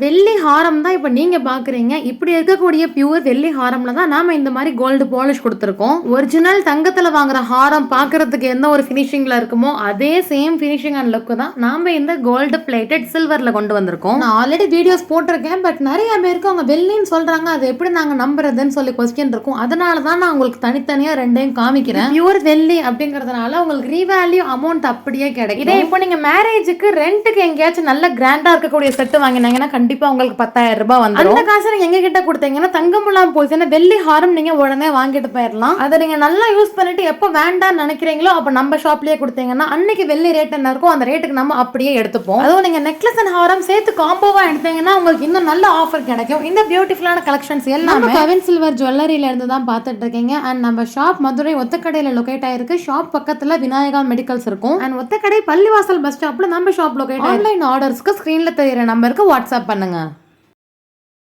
வெள்ளி ஹாரம் தான் இப்போ நீங்கள் பார்க்குறீங்க இப்படி இருக்கக்கூடிய பியூர் வெள்ளி ஹாரம்ல தான் நாம் இந்த மாதிரி கோல்டு பாலிஷ் கொடுத்துருக்கோம். ஒரிஜினல் தங்கத்தில் வாங்குற ஹாரம் பார்க்குறதுக்கு எந்த ஒரு ஃபினிஷிங்கில் இருக்குமோ அதே சேம் ஃபினிஷிங் அண்ட் லுக்கு தான் நாம் இந்த கோல்டு பிளேட்டட் சில்வரில் கொண்டு வந்திருக்கோம். நான் ஆல்ரெடி வீடியோஸ் போட்டிருக்கேன் பட் நிறைய பேருக்கு அவங்க வெள்ளின்னு சொல்கிறாங்க அது எப்படி நாங்கள் நம்புறதுன்னு சொல்லி கொஸ்டின் இருக்கும். அதனால தான் நான் உங்களுக்கு தனித்தனியாக ரெண்டையும் காமிக்கிறேன். பியூர் வெள்ளி அப்படிங்கிறதுனால உங்களுக்கு ரீவேல்யூ அமௌண்ட் அப்படியே கிடைக்கும். இதே இப்போ நீங்கள் மேரேஜுக்கு ரெண்ட்டுக்கு எங்கேயாச்சும் நல்ல கிராண்டாக இருக்கக்கூடிய செட்டு வாங்கினாங்கன்னா கண்டிப்பா உங்களுக்கு பத்தாயிரம் ரூபாய் வந்து அந்த காசை நீங்க எங்க கிட்ட கொடுத்தீங்கன்னா தங்கமெல்லாம் போச்சுன்னா வெள்ளி ஹாரம் நீங்க உடனே வாங்கிட்டு போயிடலாம் அதை நீங்க நல்லா யூஸ் பண்ணிட்டு எப்போ வேண்டாம்னு நினைக்கிறீங்களோ அப்ப நம்ம ஷாப்லயே கொடுத்தீங்கன்னா அன்னைக்கு வெள்ளி ரேட் என்ன இருக்கோ அந்த ரேட்டுக்கு நம்ம அப்படியே எடுத்துப்போம். அதுவும் நீங்க நெக்லஸ் அண்ட் ஹாரம் சேர்த்து காம்போவா எடுத்தீங்கன்னா உங்களுக்கு இன்னும் நல்ல ஆஃபர் கிடைக்கும். இந்த பியூட்டிஃபுல்லான கலெக்ஷன்ஸ் எல்லாமே கவின் சில்வர் ஜுவல்லரியில இருந்து தான் பார்த்துட்டு இருக்கீங்க. அண்ட் நம்ம ஷாப் மதுரை ஒத்தக்கடையில லொகேட் ஆயிருக்கு. ஷாப் பக்கத்துல விநாயகா மெடிக்கல்ஸ் இருக்கும். அண்ட் ஒத்தக்கடை பள்ளிவாசல் பஸ் ஸ்டாப்ல நம்ம ஷாப் லொகேட் ஆன்லைன் ஆர்டர்ஸ்க்கு ஸ்கிரீன்ல தெரியுற நம்பருக்கு வாட்ஸ்அப் பண்ணுங்க.